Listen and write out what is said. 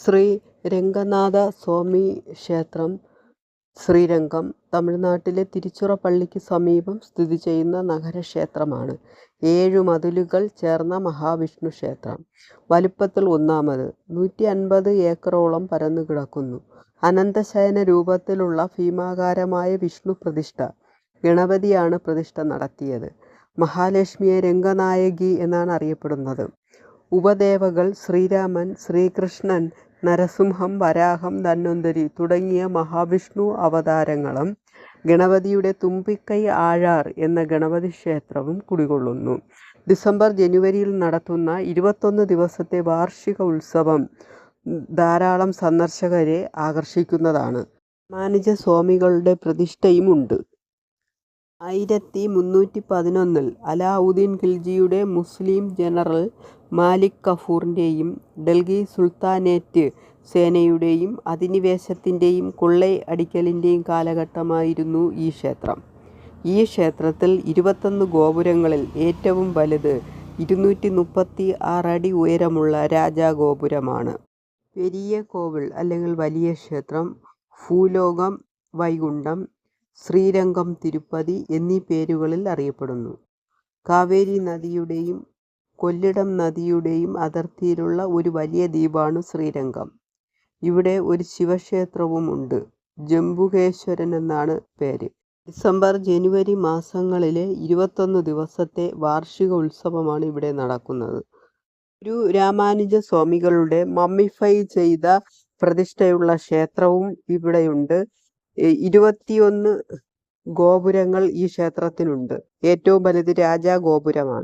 ശ്രീ രംഗനാഥ സ്വാമി ക്ഷേത്രം ശ്രീരംഗം തമിഴ്നാട്ടിലെ തിരുച്ചിറപ്പള്ളിക്ക് സമീപം സ്ഥിതി ചെയ്യുന്ന നഗരക്ഷേത്രമാണ്. ഏഴു മതിലുകൾ ചേർന്ന മഹാവിഷ്ണു ക്ഷേത്രം. വലുപ്പത്തിൽ ഒന്നാമത് നൂറ്റി അൻപത് ഏക്കറോളം പരന്നു കിടക്കുന്നു. അനന്തശയന രൂപത്തിലുള്ള ഭീമാകാരമായ വിഷ്ണു പ്രതിഷ്ഠ ഗണപതിയാണ് പ്രതിഷ്ഠ നടത്തിയത്. മഹാലക്ഷ്മിയെ രംഗനായകി എന്നാണ് അറിയപ്പെടുന്നത്. ഉപദേവകൾ ശ്രീരാമൻ ശ്രീകൃഷ്ണൻ നരസിംഹം വരാഹം ധന്വന്തരി തുടങ്ങിയ മഹാവിഷ്ണു അവതാരങ്ങളും ഗണപതിയുടെ തുമ്പിക്കൈ ആഴാർ എന്ന ഗണപതി ക്ഷേത്രവും കുടികൊള്ളുന്നു. ഡിസംബർ ജനുവരിയിൽ നടത്തുന്ന ഇരുപത്തൊന്ന് ദിവസത്തെ വാർഷിക ഉത്സവം ധാരാളം സന്ദർശകരെ ആകർഷിക്കുന്നതാണ്. മാനിജ സ്വാമികളുടെ പ്രതിഷ്ഠയുമുണ്ട്. ആയിരത്തി മുന്നൂറ്റി പതിനൊന്നിൽ അലാവുദ്ദീൻ ഖിൽജിയുടെ മുസ്ലിം ജനറൽ മാലിക് കഫൂറിന്റെയും ഡൽഹി സുൽത്താനേറ്റ് സേനയുടെയും അധിനിവേശത്തിന്റെയും കൊള്ളയടിക്കലിന്റെയും കാലഘട്ടമായിരുന്നു ഈ ക്ഷേത്രം. ഈ ക്ഷേത്രത്തിൽ ഇരുപത്തൊന്ന് ഗോപുരങ്ങളിൽ ഏറ്റവും വലുത് ഇരുന്നൂറ്റി മുപ്പത്തി ആറടി ഉയരമുള്ള രാജാഗോപുരമാണ്. പെരിയ കോവിൽ അല്ലെങ്കിൽ വലിയ ക്ഷേത്രം ഭൂലോകം വൈകുണ്ഠം ശ്രീരംഗം തിരുപ്പതി എന്നീ പേരുകളിൽ അറിയപ്പെടുന്നു. കാവേരി നദിയുടെയും കൊല്ലിടം നദിയുടെയും അതിർത്തിയിലുള്ള ഒരു വലിയ ദ്വീപാണ് ശ്രീരംഗം. ഇവിടെ ഒരു ശിവക്ഷേത്രവുമുണ്ട് ജംബുകേശ്വരൻ എന്നാണ് പേര്. ഡിസംബർ ജനുവരി മാസങ്ങളിലെ ഇരുപത്തൊന്ന് ദിവസത്തെ വാർഷിക ഉത്സവമാണ് ഇവിടെ നടക്കുന്നത്. ഒരു രാമാനുജ സ്വാമികളുടെ മമ്മിഫൈ ചെയ്ത പ്രതിഷ്ഠയുള്ള ക്ഷേത്രവും ഇവിടെയുണ്ട്. ഇരുപത്തിയൊന്ന് ഗോപുരങ്ങൾ ഈ ക്ഷേത്രത്തിനുണ്ട്. ഏറ്റവും വലുത് രാജാഗോപുരമാണ്.